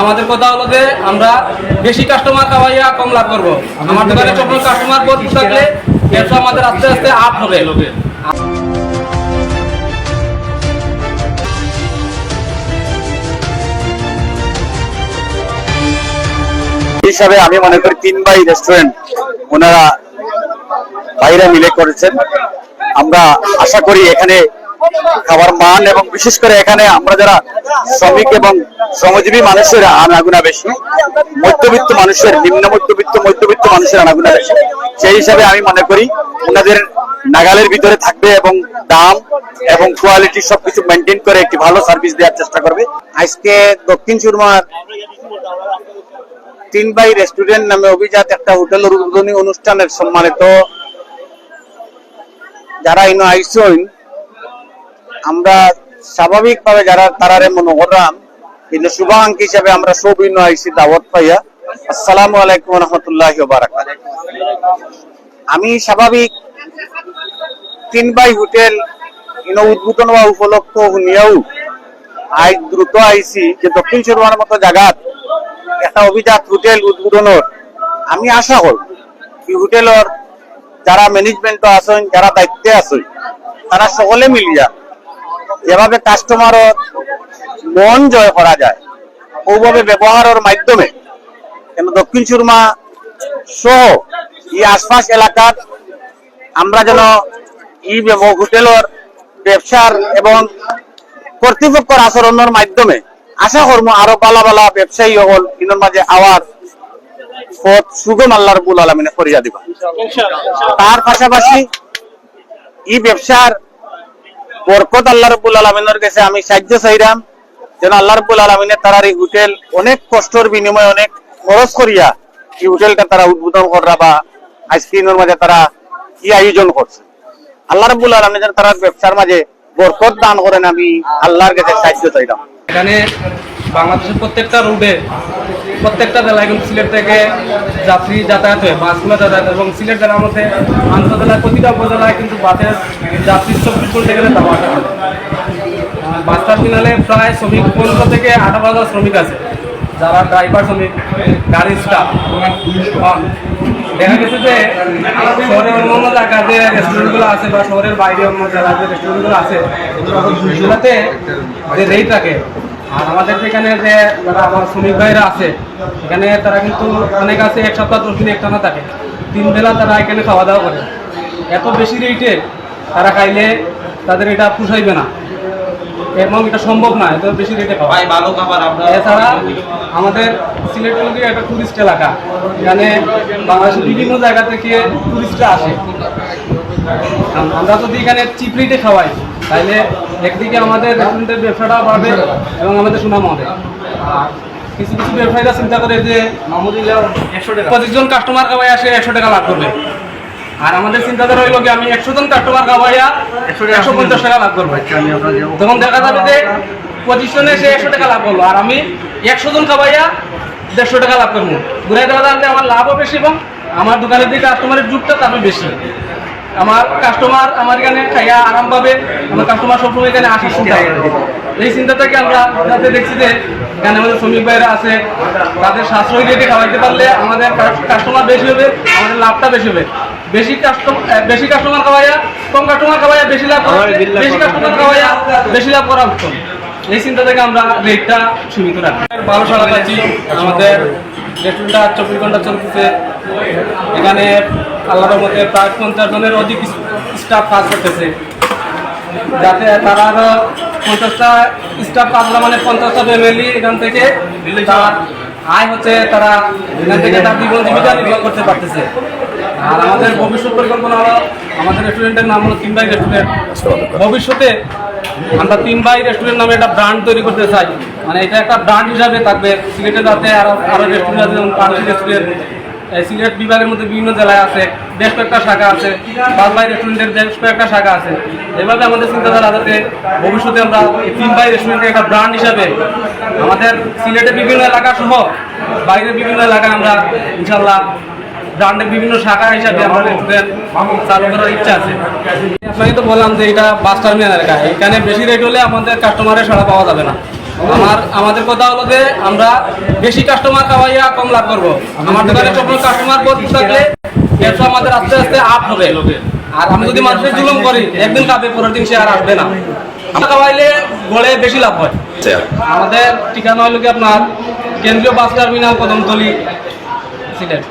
আমাদের কথা হলো যে আমরা বেশি কাস্টমার খাওয়াইয়া কম লাভ করব। আমার দোকানে যখন কাস্টমার ভর্তি থাকলে ব্যবসা আমাদের আস্তে আস্তে আপ হবে। হিসাবে আমি মনে করি তিন বাই রেস্টুরেন্ট ওনারা বাইরে মিলে করেছেন। আমরা আশা করি এখানে খাবার মান এবং বিশেষ করে এখানে আমরা যারা শ্রমিক এবং শ্রমজীবী মানুষের আনাগুনা বেশি, মধ্যবিত্ত মানুষের, নিম্ন মধ্যবিত্ত মধ্যবিত্ত মানুষের আনাগুনা বেশি। সেই হিসাবে আমি মনে করি ওনাদের নাগালের ভিতরে থাকবে এবং দাম এবং কোয়ালিটি সবকিছু মেনটেন করে একটি ভালো সার্ভিস দেওয়ার চেষ্টা করবে। আজকে দক্ষিণ সুরমার তিন বাই রেস্টুরেন্ট নামে অভিজাত একটা হোটেলের উদ্বোধনী অনুষ্ঠানের সম্মানিত যারা ইনো আইসইন আমরা স্বাভাবিকভাবে যারা তারারে মনে করলাম কিন্তু শুভাঙ্ক হিসাবে আমরা সব ইনো আইসি দাওয়াত পাইয়া, আসসালামু আলাইকুম রহমতুল্লাহ আমি স্বাভাবিক তিন বাই হোটেল উদ্বোধন হওয়া উপলক্ষ শুনিয়াও আই দ্রুত আইসি, যে দক্ষিণ সুরমার মতো জায়গাত একটা অভিজাত হোটেল উদ্বোধনের আমি আশা করি এই হোটেলের যারা ম্যানেজমেন্ট আছেন, যারা দায়িত্বে আছেন, তারা সকলে মিলিয়া যেভাবে কাস্টমারের মন জয় করা যায় ওভাবে ব্যবহারের মাধ্যমে কেন দক্ষিণ সুরমা সহ এই আশপাশ এলাকার আমরা যেন এই ব্যব- হোটেলের ব্যবসার এবং কর্তৃপক্ষের আচরণের মাধ্যমে আশা করব আরও বালা বালা ব্যবসায়ী হল ইনোর মাঝে আওয়ার পথ সুগম আল্লাহ রবুল আলমিনে করিয়া দিবা। তার পাশাপাশি এই ব্যবসার বরকত আল্লাহ রবুল আলমিনের কাছে আমি সাহায্য চাইলাম যেন আল্লাহ রবুল আলমিনে তারার এই হোটেল অনেক কষ্টর বিনিময়ে অনেক খরচ করিয়া এই হোটেলটা তারা উদ্বোধন করা বা আইসক্রিমের মাঝে তারা কি আয়োজন করছে। আল্লাহ রবুল আলমিন যেন তারা ব্যবসার মাঝে বরকত দান করেন, আমি আল্লাহর কাছে সাহায্য চাইলাম এখানে বাংলাদেশের প্রত্যেকটা রুটে প্রত্যেকটা জেলায় কিন্তু সিলেট থেকে যাত্রী যাতায়াত হয়, বাসগুলো যাতায়াত এবং সিলেট জেলার মধ্যে আন্তঃজেলার প্রতিটা উপজেলায় কিন্তু বাসের যাত্রী চব্বিশ ঘণ্টা গেলে করে। বাস টার্মিনালে প্রায় শ্রমিক পনেরো থেকে আঠারো হাজার শ্রমিক আছে যারা ড্রাইভার, শ্রমিক গাড়ির স্টাফ দেখা গেছে যে শহরের অন্য জায়গায় যে রেস্টুরেন্টগুলো আছে বা শহরের বাইরে অন্য জেলায় যে রেস্টুরেন্টগুলো আছে যে রেট রাখে আর আমাদের এখানে যে যারা আমার শ্রমিক ভাইরা আছে এখানে তারা কিন্তু অনেক আছে এক সপ্তাহ দশ দিন একটানা থাকে। তিন বেলা তারা এখানে খাওয়া দাওয়া করে। এত বেশি রেটে তারা খাইলে তাদের এটা পুষাইবে না। এবং এটা সম্ভব না এত বেশি রেটে খাওয়া। ভালো খাবার এছাড়া আমাদের সিলেট হলো একটা টুরিস্ট এলাকা। এখানে বাংলাদেশের বিভিন্ন জায়গা থেকে টুরিস্টরা আসে। আমরা যদি এখানে চিপ রেটে খাওয়াই তাহলে একদিকে আমাদের রেস্টুরেন্টের ব্যবসাটা বাড়বে এবং আমাদের সুনাম হবে। আর কিছু কিছু ব্যবসায়ীরা চিন্তা করে যে মামুদিল্লাহ একশো টাকা। পঁচিশ জন কাস্টমার খাওয়াই আসে একশো টাকা লাভ করবে। আর আমাদের চিন্তাধারা হইল কি আমি একশো জন কাস্টমার খাওয়াইয়া একশো পঞ্চাশ টাকা লাভ করব। তখন দেখা যাবে যে পঁচিশ জনে সে একশো টাকা লাভ করল আর আমি একশো জন খাওয়াইয়া দেড়শো টাকা লাভ করব। ঘুরে দেখা যাবে আমার লাভও বেশি এবং আমার দোকানের দিকে কাস্টমারের যুগটা তারও বেশি। আমার কাস্টমার আমার এখানে খাইয়া আরাম পাবে আমার কাস্টমার সবসময় এখানে আসার চিন্তা এই চিন্তা থেকে আমরা যাতে দেখছি যে এখানে আমাদের শ্রমিক ভাইরা আছে তাদের সাশ্রয়ী রেটে খাওয়াইতে পারলে আমাদের কাস্টমার বেশি হবে আমাদের লাভটা বেশি হবে। বেশি কাস্টমার বেশি কাস্টমার খাওয়াইয়া কম কাস্টমার খাওয়াইয়া বেশি লাভ বেশি কাস্টমার খাওয়াইয়া বেশি লাভ করা উত্তম এই চিন্তা থেকে আমরা রেটটা সীমিত রাখি ভালো সারা পাচ্ছি। আমাদের রেস্টুরেন্টটা চব্বিশ ঘণ্টা চলতেছে। এখানে আল্লাহর মধ্যে প্রায় পঞ্চাশ জনের অধিক স্টাফ কাজ করতেছে। যাতে তারা আরও পঞ্চাশটা স্টাফ কাজলা মানে পঞ্চাশটা ফ্যামিলি এখান থেকে তার আয় হচ্ছে, তারা এখান থেকে তার জীবন জীবিকা নির্বাহ করতে পারতেছে। আর আমাদের ভবিষ্যৎ পরিকল্পনা হলো, আমাদের রেস্টুরেন্টের নাম হলো তিন ভাই রেস্টুরেন্ট ভবিষ্যতে আমরা তিন ভাই রেস্টুরেন্ট নামে একটা ব্র্যান্ড তৈরি করতে চাই। মানে এটা একটা ব্র্যান্ড হিসাবে থাকবে। সিলেটে যাতে আরও আরও রেস্টুরেন্ট আছে, যেমন রেস্টুরেন্ট সিলেট বিভাগের মধ্যে বিভিন্ন জেলায় আছে, বেশ কয়েকটা শাখা আছে, বাংলায় রেস্টুরেন্টের বেশ কয়েকটা শাখা আছে। এভাবে আমাদের চিন্তাধারা যাতে ভবিষ্যতে আমরা এই তিন ভাই রেস্টুরেন্টের একটা ব্র্যান্ড হিসাবে আমাদের সিলেটের বিভিন্ন এলাকা সহ বাইরের বিভিন্ন এলাকায় আমরা ইনশাল্লাহ ব্র্যান্ডের বিভিন্ন শাখা হিসাবে আমরা চালু করার ইচ্ছা আছে। আপনাকে তো বললাম যে এটা বাস টার্মিনাল এলাকা, এখানে বেশি রেট হলে আমাদের কাস্টমারের সাড়া পাওয়া যাবে না। আমার, আমাদের কথা হলো যে আমরা বেশি কাস্টমার খাওয়াইয়া কম লাভ করব। আমার দোকানে যখন কাস্টমার ভর্তি থাকলে ব্যবসা আমাদের আস্তে আস্তে আপ হবে। আর আমি যদি মানুষের জুলুম করি, একদিন খাবে, পরের দিন সে আর আসবে না। আমরা খাওয়াইলে গড়ে বেশি লাভ হয়। আমাদের ঠিকানা হলো কি আপনার কেন্দ্রীয় বাস টার্মিনাল কদমতলি। সিলেট।